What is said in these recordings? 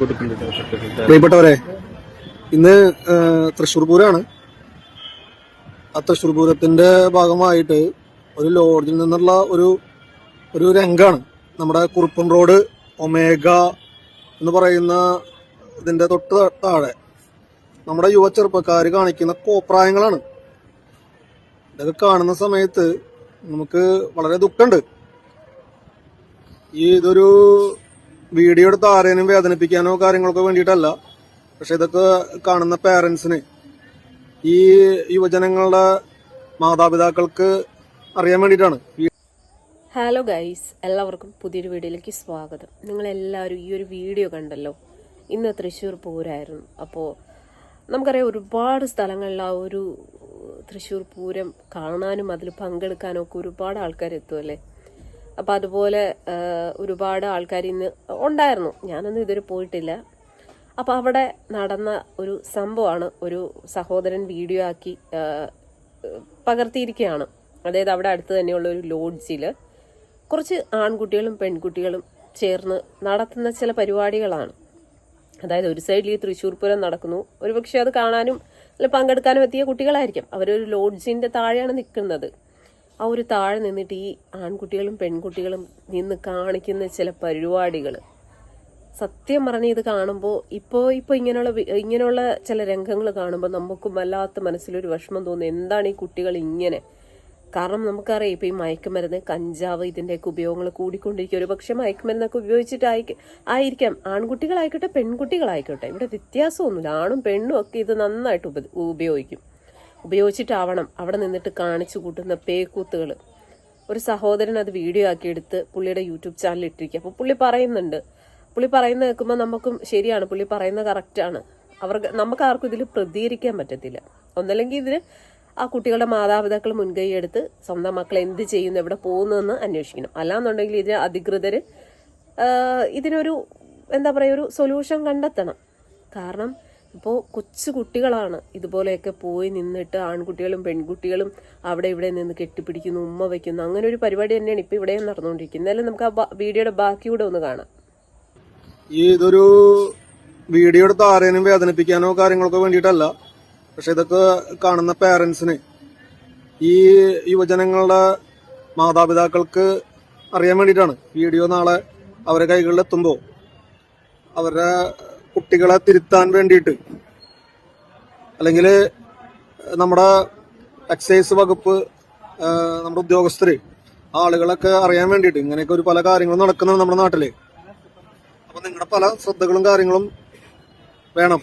പ്രിയപ്പെട്ടവരെ ഇന്ന് തൃശ്ശൂർ പൂരമാണ് ആ തൃശ്ശൂർ പൂരത്തിന്റെ ഭാഗമായിട്ട് ഒരു ലോഡ്ജിൽ നിന്നുള്ള ഒരു ഒരു രംഗാണ്. നമ്മുടെ കുറുപ്പൻ റോഡ് ഒമേഗ എന്ന് പറയുന്ന ഇതിന്റെ തൊട്ട് താഴെ നമ്മുടെ യുവ ചെറുപ്പക്കാർ കാണിക്കുന്ന കോപ്രായങ്ങളാണ്. ഇതൊക്കെ കാണുന്ന സമയത്ത് നമുക്ക് വളരെ ദുഃഖമുണ്ട്. ഈ ഇതൊരു വീഡിയോ എടുത്ത് ആരെയും വേദനിപ്പിക്കാനോ കാര്യങ്ങളൊക്കെ വേണ്ടിയിട്ടല്ല. പക്ഷെ ഇതൊക്കെ കാണുന്ന പേരൻസിന് ഈ യുവജനങ്ങളുടെ മാതാപിതാക്കൾക്ക് അറിയാൻ വേണ്ടിയിട്ടാണ്. ഹലോ ഗൈസ് എല്ലാവർക്കും പുതിയൊരു വീഡിയോയിലേക്ക് സ്വാഗതം. നിങ്ങളെല്ലാവരും ഈ ഒരു വീഡിയോ കണ്ടല്ലോ? ഇന്ന് തൃശ്ശൂർ പൂരമായിരുന്നു അപ്പോൾ നമുക്കറിയാം ഒരുപാട് സ്ഥലങ്ങളിൽ ആ ഒരു തൃശ്ശൂർ പൂരം കാണാനും അതിൽ പങ്കെടുക്കാനും ഒക്കെ ഒരുപാട് ആൾക്കാർ എത്തുമല്ലേ അപ്പോൾ അതുപോലെ ഒരുപാട് ആൾക്കാർ ഇന്ന് ഉണ്ടായിരുന്നു. ഞാനൊന്നും ഇതുവരെ പോയിട്ടില്ല. അപ്പോൾ അവിടെ നടന്ന ഒരു സംഭവമാണ് ഒരു സഹോദരൻ വീഡിയോ ആക്കി പകർത്തിയിരിക്കുകയാണ്. അതായത് അവിടെ അടുത്ത് തന്നെയുള്ള ഒരു ലോഡ്ജിൽ കുറച്ച് ആൺകുട്ടികളും പെൺകുട്ടികളും ചേർന്ന് നടത്തുന്ന ചില പരിപാടികളാണ്. അതായത് ഒരു സൈഡിൽ ഈ തൃശ്ശൂർ പൂരം നടക്കുന്നു. ഒരുപക്ഷെ അത് കാണാനും അല്ലെങ്കിൽ പങ്കെടുക്കാനും എത്തിയ കുട്ടികളായിരിക്കും. അവരൊരു ലോഡ്ജിന്റെ താഴെയാണ് നിൽക്കുന്നത്. ആ ഒരു താഴെ നിന്നിട്ട് ഈ ആൺകുട്ടികളും പെൺകുട്ടികളും നിന്ന് കാണിക്കുന്ന ചില പരിപാടികൾ സത്യം പറഞ്ഞ ഇത് കാണുമ്പോൾ ഇപ്പോൾ ഇപ്പോൾ ഇങ്ങനെയുള്ള ഇങ്ങനെയുള്ള ചില രംഗങ്ങൾ കാണുമ്പോൾ നമുക്കും വല്ലാത്ത മനസ്സിലൊരു വിഷമം തോന്നും. എന്താണ് ഈ കുട്ടികൾ ഇങ്ങനെ? കാരണം നമുക്കറിയാം ഇപ്പം ഈ മയക്കുമരുന്ന് കഞ്ചാവ് ഇതിന്റെയൊക്കെ ഉപയോഗങ്ങൾ കൂടിക്കൊണ്ടിരിക്കും. ഒരു പക്ഷേ മയക്കുമരുന്നൊക്കെ ഉപയോഗിച്ചിട്ടായിരിക്കും ആയിരിക്കാം. ആൺകുട്ടികളായിക്കോട്ടെ പെൺകുട്ടികളായിക്കോട്ടെ ഇവിടെ വ്യത്യാസമൊന്നുമില്ല. ആണും പെണ്ണും ഒക്കെ ഇത് നന്നായിട്ട് ഉപ ഉപയോഗിക്കും. ഉപയോഗിച്ചിട്ടാവണം അവിടെ നിന്നിട്ട് കാണിച്ചു കൂട്ടുന്ന പേക്കൂത്തുകൾ ഒരു സഹോദരൻ അത് വീഡിയോ ആക്കി എടുത്ത് പുള്ളിയുടെ യൂട്യൂബ് ചാനലിൽ ഇട്ടിരിക്കുക. അപ്പോൾ പുള്ളി പറയുന്നുണ്ട്. പുള്ളി പറയുന്ന കേൾക്കുമ്പോൾ നമുക്കും ശരിയാണ്. പുള്ളി പറയുന്നത് കറക്റ്റാണ് അവർക്ക് നമുക്ക് ആർക്കും ഇതിൽ പ്രതികരിക്കാൻ പറ്റത്തില്ല. ഒന്നല്ലെങ്കിൽ ഇതിന് ആ കുട്ടികളുടെ മാതാപിതാക്കൾ മുൻകൈ എടുത്ത് സ്വന്തം മക്കൾ എന്ത് ചെയ്യുന്നു എവിടെ പോകുന്നതെന്ന് അന്വേഷിക്കണം. അല്ലാന്നുണ്ടെങ്കിൽ ഇതിന് അധികൃതർ ഇതിനൊരു എന്താ പറയുക ഒരു സൊല്യൂഷൻ കണ്ടെത്തണം. കാരണം ഇപ്പോൾ കൊച്ചു കുട്ടികളാണ് ഇതുപോലെയൊക്കെ പോയി നിന്നിട്ട് ആൺകുട്ടികളും പെൺകുട്ടികളും അവിടെ ഇവിടെ നിന്ന് കെട്ടിപ്പിടിക്കുന്നു ഉമ്മ വയ്ക്കുന്നു. അങ്ങനെ ഒരു പരിപാടി തന്നെയാണ് ഇപ്പോൾ ഇവിടെയും നടന്നുകൊണ്ടിരിക്കുന്നത്. എന്നാലും നമുക്ക് ആ വീഡിയോയുടെ ബാക്കി കൂടെ ഒന്ന് കാണാം. ഈ ഇതൊരു വീഡിയോ എടുത്ത് ആരെയും വേദനിപ്പിക്കാനോ കാര്യങ്ങൾക്കോ വേണ്ടിയിട്ടല്ല. പക്ഷെ ഇതൊക്കെ കാണുന്ന പേരൻസിന് ഈ യുവജനങ്ങളുടെ മാതാപിതാക്കൾക്ക് അറിയാൻ വേണ്ടിയിട്ടാണ് വീഡിയോ നാളെ അവരുടെ കൈകളിൽ എത്തുമ്പോൾ അവരുടെ കുട്ടികളെ തിരുത്താൻ വേണ്ടിയിട്ട്. അല്ലെങ്കിൽ നമ്മുടെ എക്സൈസ് വകുപ്പ് നമ്മുടെ ഉദ്യോഗസ്ഥര് ആളുകളൊക്കെ അറിയാൻ വേണ്ടിയിട്ട് ഇങ്ങനെയൊക്കെ ഒരു പല കാര്യങ്ങളും നടക്കുന്നുണ്ട് നമ്മുടെ നാട്ടിൽ. അപ്പൊ നിങ്ങളുടെ പല ശ്രദ്ധകളും കാര്യങ്ങളും വേണം.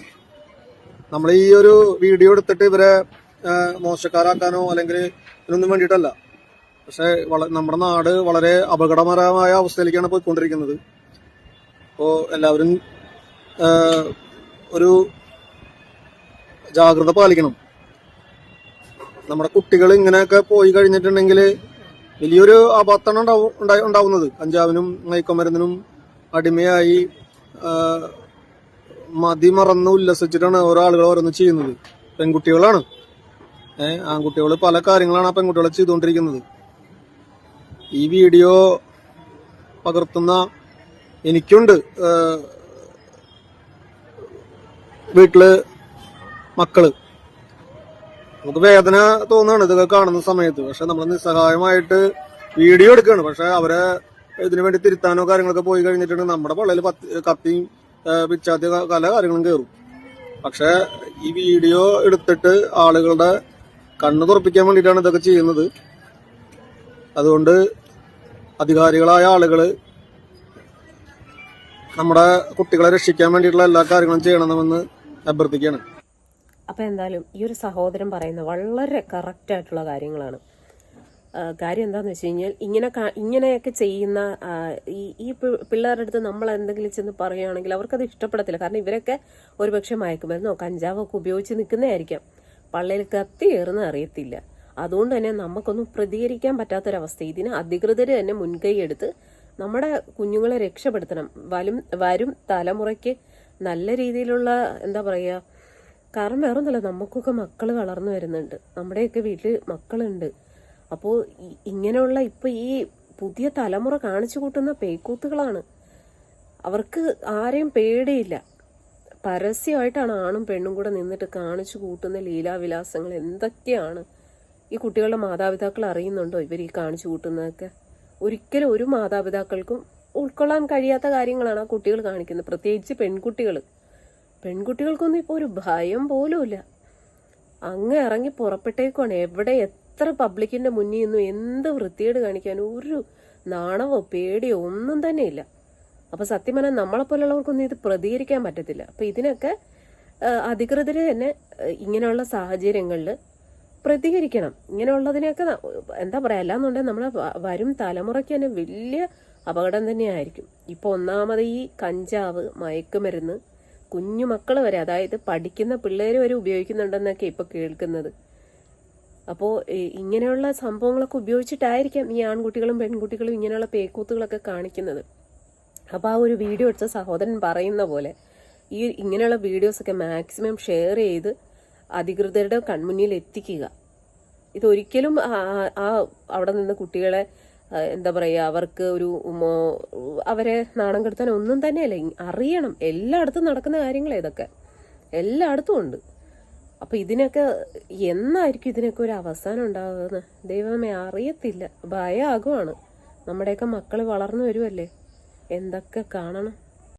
നമ്മൾ ഈ ഒരു വീഡിയോ എടുത്തിട്ട് ഇവരെ മോശക്കാരാക്കാനോ അല്ലെങ്കിൽ ഇതിനൊന്നും വേണ്ടിയിട്ടല്ല. പക്ഷേ നമ്മുടെ നാട് വളരെ അപകടകരമായ അവസ്ഥയിലേക്കാണ് പോയിക്കൊണ്ടിരിക്കുന്നത്. അപ്പോൾ എല്ലാവരും ഒരു ജാഗ്രത പാലിക്കണം. നമ്മുടെ കുട്ടികൾ ഇങ്ങനെയൊക്കെ പോയി കഴിഞ്ഞിട്ടുണ്ടെങ്കിൽ വലിയൊരു അപകടമാണ് ഉണ്ടാവും ഉണ്ടാവുന്നത്. കഞ്ചാവിനും മയക്കുമരുന്നിനും അടിമയായി മതി മറന്ന് ഉല്ലസിച്ചിട്ടാണ് ഓരോ ആളുകൾ ഓരോന്ന് ചെയ്യുന്നത്. പെൺകുട്ടികളാണ്. ഏഹ് ആൺകുട്ടികൾ പല കാര്യങ്ങളാണ് ആ പെൺകുട്ടികളെ ചെയ്തുകൊണ്ടിരിക്കുന്നത്. ഈ വീഡിയോ പകർത്തുന്ന എനിക്കുണ്ട്. വീട്ടിൽ മക്കൾ. നമുക്ക് വേദന തോന്നുകയാണ് ഇതൊക്കെ കാണുന്ന സമയത്ത്. പക്ഷെ നമ്മൾ നിസ്സഹായമായിട്ട് വീഡിയോ എടുക്കുകയാണ് പക്ഷെ അവരെ ഇതിനു വേണ്ടി തിരുത്താനോ കാര്യങ്ങളൊക്കെ പോയി കഴിഞ്ഞിട്ടുണ്ടെങ്കിൽ നമ്മുടെ പള്ളിയിൽ പത്ത് കത്തിയും പിച്ചാത്തി പല കാര്യങ്ങളും കയറും പക്ഷെ ഈ വീഡിയോ എടുത്തിട്ട് ആളുകളുടെ കണ്ണ് തുറപ്പിക്കാൻ വേണ്ടിയിട്ടാണ് ഇതൊക്കെ ചെയ്യുന്നത്. അതുകൊണ്ട് അധികാരികളായ ആളുകൾ നമ്മുടെ കുട്ടികളെ രക്ഷിക്കാൻ വേണ്ടിയിട്ടുള്ള എല്ലാ കാര്യങ്ങളും ചെയ്യണമെന്ന് അഭ്യർത്ഥിക്കുകയാണ്. അപ്പോൾ എന്തായാലും ഈ ഒരു സഹോദരൻ പറയുന്ന വളരെ കറക്റ്റ് ആയിട്ടുള്ള കാര്യങ്ങളാണ്. കാര്യം എന്താണെന്ന് വെച്ച് കഴിഞ്ഞാൽ ഇങ്ങനെ ഇങ്ങനെയൊക്കെ ചെയ്യുന്ന ഈ ഈ പിള്ളേരുടെ അടുത്ത് നമ്മൾ എന്തെങ്കിലും ചെന്ന് പറയുകയാണെങ്കിൽ അവർക്കത് ഇഷ്ടപ്പെടത്തില്ല. കാരണം ഇവരൊക്കെ ഒരുപക്ഷെ മയക്കുമരുന്നോ കഞ്ചാവോ ഒക്കെ ഉപയോഗിച്ച് നിൽക്കുന്നതായിരിക്കാം പള്ളിയിൽ കത്തി കയറുന്ന അറിയത്തില്ല. അതുകൊണ്ട് തന്നെ നമുക്കൊന്നും പ്രതികരിക്കാൻ പറ്റാത്തൊരവസ്ഥ. ഇതിന് അധികൃതർ തന്നെ മുൻകൈ എടുത്ത് നമ്മുടെ കുഞ്ഞുങ്ങളെ രക്ഷപ്പെടുത്തണം. വരും വരും തലമുറയ്ക്ക് നല്ല രീതിയിലുള്ള എന്താ പറയുക കാരണം വേറെ ഒന്നുമില്ല നമുക്കൊക്കെ മക്കൾ വളർന്നു വരുന്നുണ്ട്. നമ്മുടെയൊക്കെ വീട്ടിൽ മക്കളുണ്ട്. അപ്പോൾ ഇങ്ങനെയുള്ള ഇപ്പം ഈ പുതിയ തലമുറ കാണിച്ചു കൂട്ടുന്ന പേക്കൂത്തുകളാണ്. അവർക്ക് ആരെയും പേടിയില്ല. പരസ്യമായിട്ടാണ് ആണും പെണ്ണും കൂടെ നിന്നിട്ട് കാണിച്ചു കൂട്ടുന്ന ലീലാവിലാസങ്ങൾ എന്തൊക്കെയാണ്? ഈ കുട്ടികളുടെ മാതാപിതാക്കൾ അറിയുന്നുണ്ടോ ഇവർ ഈ കാണിച്ചു കൂട്ടുന്നതൊക്കെ? ഒരിക്കലും ഒരു മാതാപിതാക്കൾക്കും ഉൾക്കൊള്ളാൻ കഴിയാത്ത കാര്യങ്ങളാണ് ആ കുട്ടികൾ കാണിക്കുന്നത്. പ്രത്യേകിച്ച് പെൺകുട്ടികൾ. പെൺകുട്ടികൾക്കൊന്നും ഇപ്പോൾ ഒരു ഭയം പോലുമില്ല അങ്ങ് ഇറങ്ങി പുറപ്പെട്ടേക്കുവാണ്. എവിടെ എത്ര പബ്ലിക്കിന്റെ മുന്നിൽ നിന്നും എന്ത് വൃത്തിയേട് കാണിക്കാൻ ഒരു നാണവോ പേടിയോ ഒന്നും തന്നെ ഇല്ല. അപ്പൊ സത്യം പറഞ്ഞാൽ നമ്മളെപ്പോലുള്ളവർക്കൊന്നും ഇത് പ്രതികരിക്കാൻ പറ്റത്തില്ല. അപ്പൊ ഇതിനൊക്കെ അധികൃതർ തന്നെ ഇങ്ങനെയുള്ള സാഹചര്യങ്ങളിൽ പ്രതികരിക്കണം. ഇങ്ങനെയുള്ളതിനെയൊക്കെ എന്താ പറയാ അല്ലാന്നുണ്ടെങ്കിൽ നമ്മളെ വരും തലമുറയ്ക്ക് തന്നെ വലിയ അപകടം തന്നെയായിരിക്കും. ഇപ്പൊ ഒന്നാമത് ഈ കഞ്ചാവ് മയക്കുമരുന്ന് കുഞ്ഞു മക്കൾ വരെ അതായത് പഠിക്കുന്ന പിള്ളേർ വരെ ഉപയോഗിക്കുന്നുണ്ടെന്നൊക്കെ ഇപ്പൊ കേൾക്കുന്നത്. അപ്പോൾ ഇങ്ങനെയുള്ള സംഭവങ്ങളൊക്കെ ഉപയോഗിച്ചിട്ടായിരിക്കാം ഈ ആൺകുട്ടികളും പെൺകുട്ടികളും ഇങ്ങനെയുള്ള പേക്കൂത്തുകളൊക്കെ കാണിക്കുന്നത്. അപ്പോൾ ആ ഒരു വീഡിയോ എടുത്ത സഹോദരൻ പറയുന്ന പോലെ ഈ ഇങ്ങനെയുള്ള വീഡിയോസൊക്കെ മാക്സിമം ഷെയർ ചെയ്ത് അധികൃതരുടെ കൺമുന്നിൽ എത്തിക്കുക. ഇതൊരിക്കലും ആ- അവിടെ നിന്ന് കുട്ടികളെ എന്താ പറയുക അവർക്ക് ഒരു അവരെ നാണം കെടുത്താൻ ഒന്നും തന്നെയല്ല. അറിയണം. എല്ലായിടത്തും നടക്കുന്ന കാര്യങ്ങൾ ഇതൊക്കെ. എല്ലായിടത്തും ഉണ്ട്. അപ്പൊ ഇതിനൊക്കെ എന്നായിരിക്കും ഇതിനൊക്കെ ഒരു അവസാനം ഉണ്ടാകുന്നത് ദൈവമേ അറിയത്തില്ല. ഭയമാകുവാണ് നമ്മുടെയൊക്കെ മക്കൾ വളർന്നു വരുമല്ലേ എന്തൊക്കെ കാണണം?